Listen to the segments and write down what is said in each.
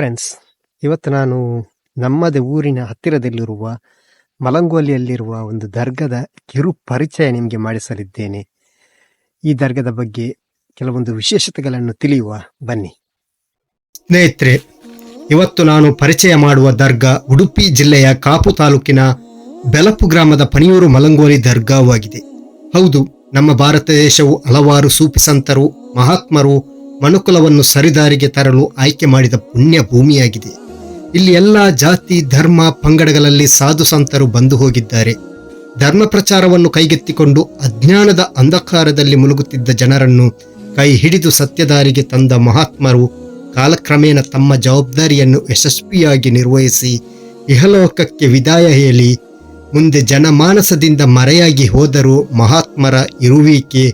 Friends ಇವತ್ತು ನಾನು ನಮ್ಮದೇ ಊರಿನ ಹತ್ತಿರದಲ್ಲಿರುವ ಮಲಂಗೋಲಿಯಲ್ಲಿರುವ ಒಂದು ದರ್ಗದ ಕಿರು ಪರಿಚಯ ನಿಮಗೆ ಮಾಡಿಸಲಿದ್ದೇನೆ. ಈ ದರ್ಗದ ಬಗ್ಗೆ ಕೆಲವೊಂದು ವಿಶೇಷತೆಗಳನ್ನು ತಿಳಿಯುವ, ಬನ್ನಿ. ಸ್ನೇಹಿತರೆ, ಇವತ್ತು ನಾನು ಪರಿಚಯ ಮಾಡುವ ದರ್ಗಾ ಉಡುಪಿ ಜಿಲ್ಲೆಯ ಕಾಪು ತಾಲೂಕಿನ ಬೆಲಪು ಗ್ರಾಮದ ಪಣಿಯೂರು ಮಲಂಗೋಲಿ ದರ್ಗಾವಾಗಿದೆ. ಹೌದು, ನಮ್ಮ ಭಾರತ ದೇಶವು ಹಲವಾರು ಸೂಫಿ ಸಂತರು, ಮಹಾತ್ಮರು ಮನುಕುಲವನ್ನು ಸರಿದಾರಿಗೆ ತರಲು ಆಯ್ಕೆ ಮಾಡಿದ ಪುಣ್ಯ ಭೂಮಿಯಾಗಿದೆ. ಇಲ್ಲಿ ಎಲ್ಲ ಜಾತಿ, ಧರ್ಮ, ಪಂಗಡಗಳಲ್ಲಿ ಸಾಧು ಸಂತರು ಬಂದು ಹೋಗಿದ್ದಾರೆ. ಧರ್ಮ ಪ್ರಚಾರವನ್ನು ಕೈಗೆತ್ತಿಕೊಂಡು ಅಜ್ಞಾನದ ಅಂಧಕಾರದಲ್ಲಿ ಮುಳುಗುತ್ತಿದ್ದ ಜನರನ್ನು ಕೈ ಹಿಡಿದು ಸತ್ಯದಾರಿಗೆ ತಂದ ಮಹಾತ್ಮರು ಕಾಲಕ್ರಮೇಣ ತಮ್ಮ ಜವಾಬ್ದಾರಿಯನ್ನು ಯಶಸ್ವಿಯಾಗಿ ನಿರ್ವಹಿಸಿ ಇಹಲೋಕಕ್ಕೆ ವಿದಾಯ ಹೇಳಿ, ಮುಂದೆ ಜನಮಾನಸದಿಂದ ಮರೆಯಾಗಿ ಹೋದರೂ ಮಹಾತ್ಮರ ಇರುವಿಕೆ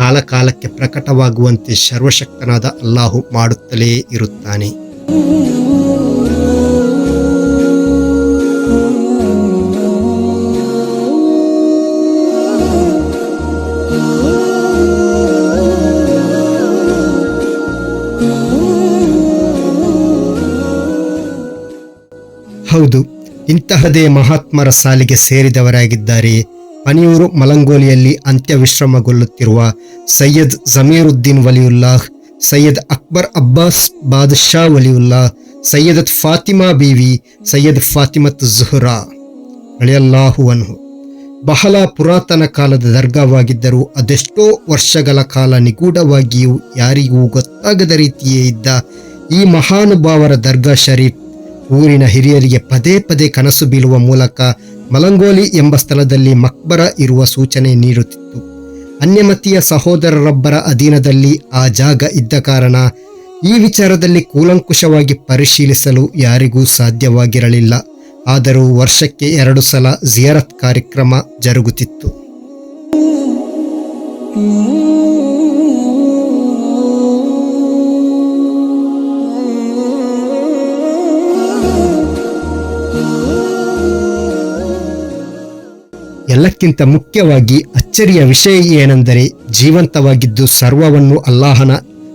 ಕಾಲಕಾಲಕ್ಕೆ ಪ್ರಕಟವಾಗುವಂತೆ ಸರ್ವಶಕ್ತನಾದ ಅಲ್ಲಾಹು ಮಾಡುತ್ತಲೇ ಇರುತ್ತಾನೆ. ಹೌದು ಇಂತಹದೇ ಮಹಾತ್ಮರ ಸಾಲಿಗೆ ಸೇರಿದವರಾಗಿದ್ದಾರೆ. ಪನಿಯೂರು ಮಲಂಗೋಲಿಯಲ್ಲಿ ಅಂತ್ಯವಿಶ್ರಮಗೊಳ್ಳುತ್ತಿರುವ ಸೈಯದ್ ಜಮೀರುದ್ದೀನ್ ವಲಿಯುಲ್ಲಾಹ್, ಸೈಯದ್ ಅಕ್ಬರ್ ಅಬ್ಬಾಸ್ ಬಾದಶಾ ವಲಿಯುಲ್ಲಾ ಸೈಯದ್ ಫಾತಿಮಾ ಬೀವಿ, ಸೈಯದ್ ಫಾತಿಮತ್ ಜುಹ್ರಾ ಅಳಿಯಲ್ಲಾಹುವನ್ಹು ಬಹಳ ಪುರಾತನ ಕಾಲದ ದರ್ಗಾವಾಗಿದ್ದರೂ ಅದೆಷ್ಟೋ ವರ್ಷಗಳ ಕಾಲ ನಿಗೂಢವಾಗಿಯೂ ಯಾರಿಗೂ ಗೊತ್ತಾಗದ ರೀತಿಯೇ ಇದ್ದ ಈ ಮಹಾನುಭಾವರ ದರ್ಗಾ ಶರೀಫ್ ಊರಿನ ಹಿರಿಯರಿಗೆ ಪದೇ ಪದೇ ಕನಸು ಬೀಳುವ ಮೂಲಕ ಮಲಂಗೋಲಿ ಎಂಬ ಸ್ಥಳದಲ್ಲಿ ಮಕ್ಬರ ಇರುವ ಸೂಚನೆ ನೀಡುತ್ತಿತ್ತು. ಅನ್ಯಮತಿಯ ಸಹೋದರರೊಬ್ಬರ ಅಧೀನದಲ್ಲಿ ಆ ಜಾಗ ಇದ್ದ ಕಾರಣ ಈ ವಿಚಾರದಲ್ಲಿ ಕೂಲಂಕುಷವಾಗಿ ಪರಿಶೀಲಿಸಲು ಯಾರಿಗೂ ಸಾಧ್ಯವಾಗಿರಲಿಲ್ಲ. ಆದರೂ ವರ್ಷಕ್ಕೆ ಎರಡು ಸಲ ಜಿಯರತ್ ಕಾರ್ಯಕ್ರಮ ಜರುಗುತ್ತಿತ್ತು. ಎಲ್ಲಕ್ಕಿಂತ ಮುಖ್ಯವಾಗಿ ಅಚ್ಚರಿಯ ವಿಷಯ ಏನೆಂದರೆ ಜೀವಂತವಾಗಿದ್ದು ಸರ್ವವನ್ನು ಅಲ್ಲಾಹನ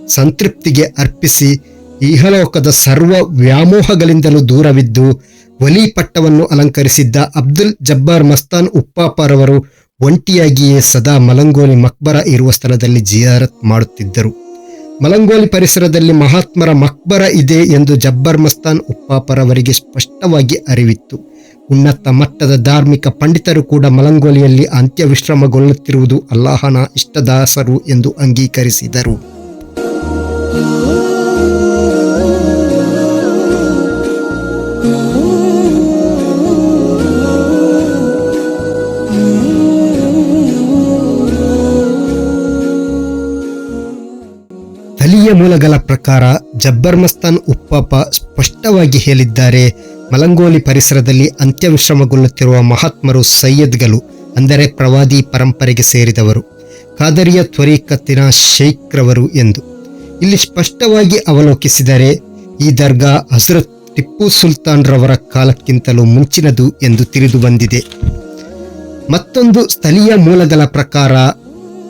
ಸಂತೃಪ್ತಿಗೆ ಅರ್ಪಿಸಿ ಇಹಲೋಕದ ಸರ್ವ ವ್ಯಾಮೋಹಗಳಿಂದಲೂ ದೂರವಿದ್ದು ವಲಿ ಪಟ್ಟವನ್ನು ಅಲಂಕರಿಸಿದ್ದ ಅಬ್ದುಲ್ ಜಬ್ಬಾರ್ ಮಸ್ತಾನ್ ಉಪ್ಪಾಪರವರು ಒಂಟಿಯಾಗಿಯೇ ಸದಾ ಮಲಂಗೋಲಿ ಮಕ್ಬರ ಇರುವ ಸ್ಥಳದಲ್ಲಿ ಜಿಯಾರತ್ ಮಾಡುತ್ತಿದ್ದರು. ಮಲಂಗೋಲಿ ಪರಿಸರದಲ್ಲಿ ಮಹಾತ್ಮರ ಮಕ್ಬರ ಇದೆ ಎಂದು ಜಬ್ಬರ್ ಮಸ್ತಾನ್ ಉಪ್ಪಾಪರವರಿಗೆ ಸ್ಪಷ್ಟವಾಗಿ ಅರಿವಿತ್ತು. ಉನ್ನತ ಮಟ್ಟದ ಧಾರ್ಮಿಕ ಪಂಡಿತರು ಕೂಡ ಮಲಂಗೋಲಿಯಲ್ಲಿ ಅಂತ್ಯವಿಶ್ರಮಗೊಳ್ಳುತ್ತಿರುವುದು ಅಲ್ಲಾಹನ ಇಷ್ಟದಾಸರು ಎಂದು ಅಂಗೀಕರಿಸಿದರು. ಸ್ಥಳೀಯ ಮೂಲಗಳ ಪ್ರಕಾರ ಜಬ್ಬರ್ ಮಸ್ತಾನ್ ಉಪ್ಪಾಪ ಸ್ಪಷ್ಟವಾಗಿ ಹೇಳಿದ್ದಾರೆ ಮಲಂಗೋಲಿ ಪರಿಸರದಲ್ಲಿ ಅಂತ್ಯವಿಶ್ರಮಗೊಳ್ಳುತ್ತಿರುವ ಮಹಾತ್ಮರು ಸೈಯದ್ಗಳು ಅಂದರೆ ಪ್ರವಾದಿ ಪರಂಪರೆಗೆ ಸೇರಿದವರು. ಕಾದರಿಯ ತ್ವರಿಕತ್ತಿನ ಶೈಖ್ರವರು ಎಂದು. ಇಲ್ಲಿ ಸ್ಪಷ್ಟವಾಗಿ ಅವಲೋಕಿಸಿದರೆ, ಈ ದರ್ಗಾ ಹಜರತ್ ಟಿಪ್ಪು ಸುಲ್ತಾನ್ ರವರ ಕಾಲಕ್ಕಿಂತಲೂ ಮುಂಚಿನದು ಎಂದು ತಿಳಿದು ಬಂದಿದೆ. ಮತ್ತೊಂದು ಸ್ಥಳೀಯ ಮೂಲಗಳ ಪ್ರಕಾರ,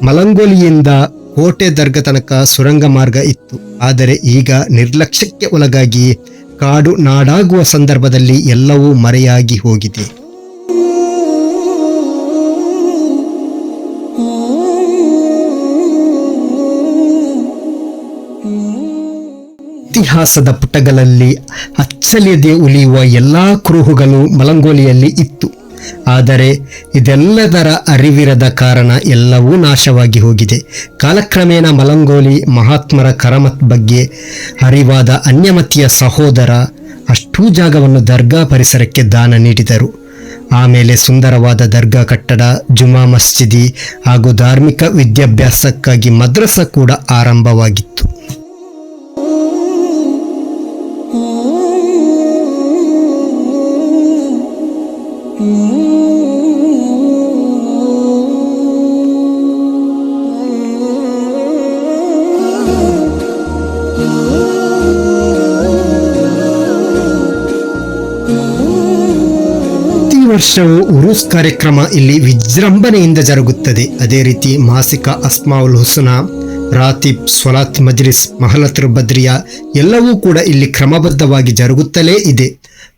ಮಲಂಗೋಲಿಯಿಂದ ಕೋಟೆ ದರ್ಗ ತನಕ ಸುರಂಗ ಮಾರ್ಗ ಇತ್ತು. ಆದರೆ ಈಗ ನಿರ್ಲಕ್ಷ್ಯಕ್ಕೆ ಒಳಗಾಗಿ ಕಾಡು ನಾಡಾಗುವ ಸಂದರ್ಭದಲ್ಲಿ ಎಲ್ಲವೂ ಮರೆಯಾಗಿ ಹೋಗಿದೆ. ಇತಿಹಾಸದ ಪುಟಗಳಲ್ಲಿ ಅಚ್ಚಲಿಯದೆ ಉಳಿಯುವ ಎಲ್ಲಾ ಕುರುಹುಗಳು ಮಲಂಗೋಲಿಯಲ್ಲಿ ಇತ್ತು. ಆದರೆ ಇದೆಲ್ಲದರ ಅರಿವಿರದ ಕಾರಣ ಎಲ್ಲವೂ ನಾಶವಾಗಿ ಹೋಗಿದೆ. ಕಾಲಕ್ರಮೇಣ ಮಲಂಗೋಲಿ, ಮಹಾತ್ಮರ ಕರಮತ್ ಬಗ್ಗೆ ಅರಿವಾದ ಅನ್ಯಮತಿಯ ಸಹೋದರ ಅಷ್ಟೂ ಜಾಗವನ್ನು ದರ್ಗಾ ಪರಿಸರಕ್ಕೆ ದಾನ ನೀಡಿದರು. ಆಮೇಲೆ ಸುಂದರವಾದ ದರ್ಗಾ ಕಟ್ಟಡ, ಜುಮಾ ಮಸ್ಜಿದಿ ಹಾಗೂ ಧಾರ್ಮಿಕ ವಿದ್ಯಾಭ್ಯಾಸಕ್ಕಾಗಿ ಮದ್ರಸ ಕೂಡ ಆರಂಭವಾಗಿತ್ತು. ವರ್ಷವೂ ಉರುಸ್ ಕಾರ್ಯಕ್ರಮ ಇಲ್ಲಿ ವಿಜೃಂಭಣೆಯಿಂದ ಜರುಗುತ್ತದೆ. ಅದೇ ರೀತಿ ಮಾಸಿಕ ಅಸ್ಮಾವುಲ್ ಹುಸನ, ರಾತಿಬ್ ಸ್ವಲಾತ್ ಮಜ್ಲಿಸ್ ಮಹಲತ್ರ ಬದ್ರಿಯಾ ಎಲ್ಲವೂ ಕೂಡ ಇಲ್ಲಿ ಕ್ರಮಬದ್ಧವಾಗಿ ಜರುಗುತ್ತಲೇ ಇದೆ.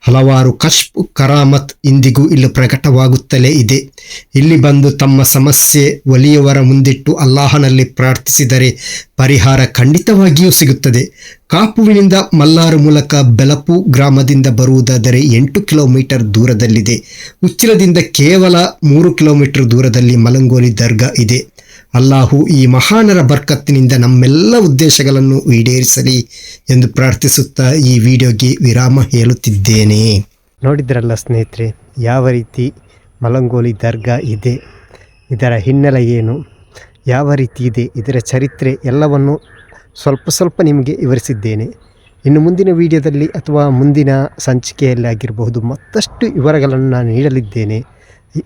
ಹಲವಾರು ಕಶ್ಪ್ ಕರಾಮತ್ ಇಂದಿಗೂ ಇಲ್ಲಿ ಪ್ರಕಟವಾಗುತ್ತಲೇ ಇದೆ. ಇಲ್ಲಿ ಬಂದು ತಮ್ಮ ಸಮಸ್ಯೆ ಒಲಿಯವರ ಮುಂದಿಟ್ಟು ಅಲ್ಲಾಹನಲ್ಲಿ ಪ್ರಾರ್ಥಿಸಿದರೆ ಪರಿಹಾರ ಖಂಡಿತವಾಗಿಯೂ ಸಿಗುತ್ತದೆ. ಕಾಪುವಿನಿಂದ ಮಲ್ಲಾರು ಮೂಲಕ ಬೆಲಪು ಗ್ರಾಮದಿಂದ ಬರುವುದಾದರೆ ಎಂಟು ಕಿಲೋಮೀಟರ್ ದೂರದಲ್ಲಿದೆ. ಉಚ್ಚಿಲದಿಂದ ಕೇವಲ ಮೂರು ಕಿಲೋಮೀಟರ್ ದೂರದಲ್ಲಿ ಮಲಂಗೋಲಿ ದರ್ಗಾ ಇದೆ. ಅಲ್ಲಾಹು ಈ ಮಹಾನರ ಬರ್ಕತ್ತಿನಿಂದ ನಮ್ಮೆಲ್ಲ ಉದ್ದೇಶಗಳನ್ನು ಈಡೇರಿಸಲಿ ಎಂದು ಪ್ರಾರ್ಥಿಸುತ್ತಾ ಈ ವಿಡಿಯೋಗೆ ವಿರಾಮ ಹೇಳುತ್ತಿದ್ದೇನೆ. ನೋಡಿದ್ರಲ್ಲ ಸ್ನೇಹಿತರೆ, ಯಾವ ರೀತಿ ಮಲಂಗೋಲಿ ದರ್ಗಾ ಇದೆ, ಇದರ ಹಿನ್ನೆಲೆ ಏನು, ಯಾವ ರೀತಿ ಇದೆ, ಇದರ ಚರಿತ್ರೆ ಎಲ್ಲವನ್ನು ಸ್ವಲ್ಪ ಸ್ವಲ್ಪ ನಿಮಗೆ ವಿವರಿಸಿದ್ದೇನೆ. ಇನ್ನು ಮುಂದಿನ ವಿಡಿಯೋದಲ್ಲಿ ಅಥವಾ ಮುಂದಿನ ಸಂಚಿಕೆಯಲ್ಲಿ ಆಗಿರಬಹುದು, ಮತ್ತಷ್ಟು ವಿವರಗಳನ್ನು ನಾನು ನೀಡಲಿದ್ದೇನೆ.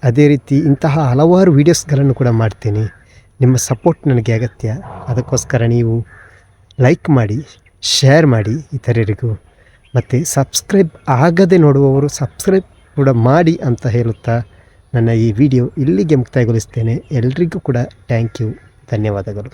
ಅದೇ ರೀತಿ ಇಂತಹ ಹಲವಾರು ವೀಡಿಯೋಸ್ಗಳನ್ನು ಕೂಡ ಮಾಡ್ತೇನೆ. ನಿಮ್ಮ ಸಪೋರ್ಟ್ ನನಗೆ ಅಗತ್ಯ. ಅದಕ್ಕೋಸ್ಕರ ನೀವು ಲೈಕ್ ಮಾಡಿ ಶೇರ್ ಮಾಡಿ ಇತರರಿಗೂ. ಮತ್ತು ಸಬ್ಸ್ಕ್ರೈಬ್ ಆಗದೆ ನೋಡುವವರು ಸಬ್ಸ್ಕ್ರೈಬ್ ಕೂಡ ಮಾಡಿ ಅಂತ ಹೇಳುತ್ತಾ ನನ್ನ ಈ ವಿಡಿಯೋ ಇಲ್ಲಿಗೆ ಮುಕ್ತಾಯಗೊಳಿಸ್ತೇನೆ. ಎಲ್ರಿಗೂ ಕೂಡ ಥ್ಯಾಂಕ್ ಯು ಧನ್ಯವಾದಗಳು.